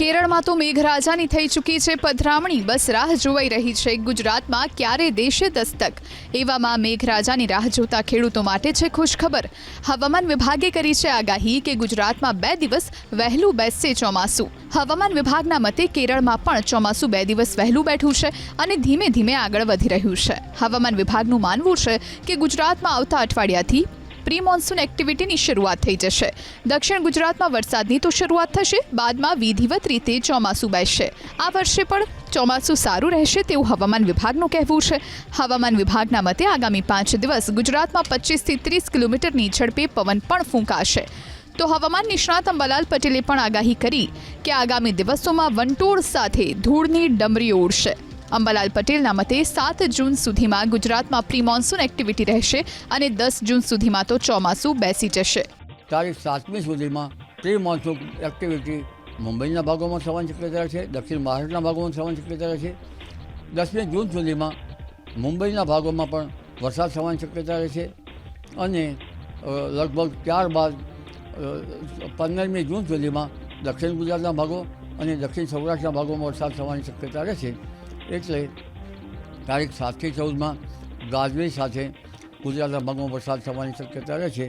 કેરળમાં તો મેઘરાજાની થઈ ચૂકી છે પધરામણી. બસ રાહ જોવાઈ રહી છે. ગુજરાતમાં ક્યારે દેશે દસ્તક? એવામાં મેઘરાજાની રાહ જોતા ખેડૂતો માટે છે ખુશખબર. હવામાન વિભાગે કરી છે આગાહી કે ગુજરાતમાં બે દિવસ વહેલું બેસશે ચોમાસું. હવામાન વિભાગના મતે કેરળમાં પણ ચોમાસું બે દિવસ વહેલું બેઠું છે અને ધીમે ધીમે આગળ વધી રહ્યું છે. હવામાન વિભાગનું માનવું છે કે ગુજરાતમાં આવતા અઠવાડિયાથી પ્રી મોન્સૂન એક્ટિવિટીની શરૂઆત થઈ જશે. દક્ષિણ ગુજરાતમાં વરસાદની તો શરૂઆત થશે, બાદમાં વિધિવત રીતે ચોમાસું બેસશે. આ વર્ષે પણ ચોમાસું સારું રહેશે તેવું હવામાન વિભાગનું કહેવું છે. હવામાન વિભાગના મતે આગામી પાંચ દિવસ ગુજરાતમાં પચીસથી ત્રીસ કિલોમીટરની ઝડપે પવન પણ ફૂંકાશે. તો હવામાન નિષ્ણાત અંબાલાલ પટેલે પણ આગાહી કરી કે આગામી દિવસોમાં વંટોળ સાથે ધૂળની ડમરી ઉડશે. અંબાલાલ પટેલના મતે સાત જૂન સુધીમાં ગુજરાતમાં પ્રી મોન્સૂન એક્ટિવિટી રહેશે અને દસ જૂન સુધીમાં તો ચોમાસું બેસી જશે. તારીખ સાતમી સુધીમાં પ્રી મોન્સૂન એક્ટિવિટી મુંબઈના ભાગોમાં થવાની શક્યતા છે, દક્ષિણ મહારાષ્ટ્રના ભાગોમાં થવાની શક્યતા છે. દસમી જૂન સુધીમાં મુંબઈના ભાગોમાં પણ વરસાદ થવાની શક્યતા છે અને લગભગ ત્યારબાદ પંદરમી જૂન સુધીમાં દક્ષિણ ગુજરાતના ભાગો અને દક્ષિણ સૌરાષ્ટ્રના ભાગોમાં વરસાદ થવાની શક્યતા રહેશે એટલે તારીખ સાતથી ચૌદમાં ગાજવીજ સાથે ગુજરાતના ભાગોમાં વરસાદ થવાની શક્યતા રહે છે.